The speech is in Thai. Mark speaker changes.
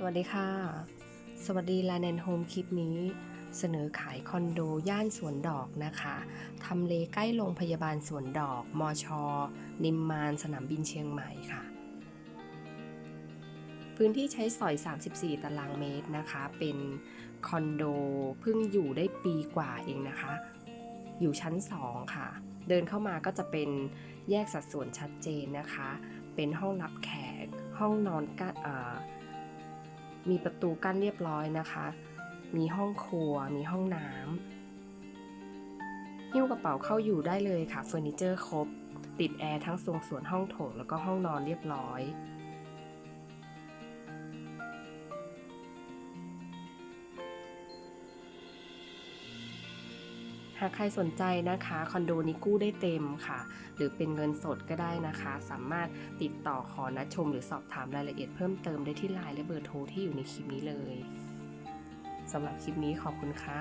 Speaker 1: สวัสดีค่ะ สวัสดีลา n น n โฮมคลิปนี้เสนอขายคอนโดย่านสวนดอกนะคะทำเลใกล้โรงพยาบาลสวนดอก มอชอนิมมาน สนามบินเชียงใหม่ค่ะ พื้นที่ใช้สอย 34 ตารางเมตรนะคะ เป็นคอนโดเพิ่งอยู่ได้ปีกว่าเองนะคะ อยู่ชั้น 2 ค่ะ เดินเข้ามาก็จะเป็นแยกสัดส่วนชัดเจนนะคะ เป็นห้องรับแขก ห้องนอนกั้นเอ่อ มีประตูกั้นเรียบร้อยนะคะ มีห้องครัว มีห้องน้ำหิ้วกระเป๋าเข้าอยู่ได้เลยค่ะเฟอร์นิเจอร์ครบ ติดแอร์ทั้งทรงส่วนห้องโถงแล้วก็ห้องนอนเรียบร้อย หากใครสนใจนะคะคอนโดนี้กู้ได้เต็มค่ะ หรือเป็นเงินสดก็ได้นะคะ สามารถติดต่อขอนัดชม หรือสอบถามรายละเอียดเพิ่มเติมได้ที่ไลน์และเบอร์โทรที่อยู่ในคลิปนี้เลยสำหรับคลิปนี้ขอบคุณค่ะ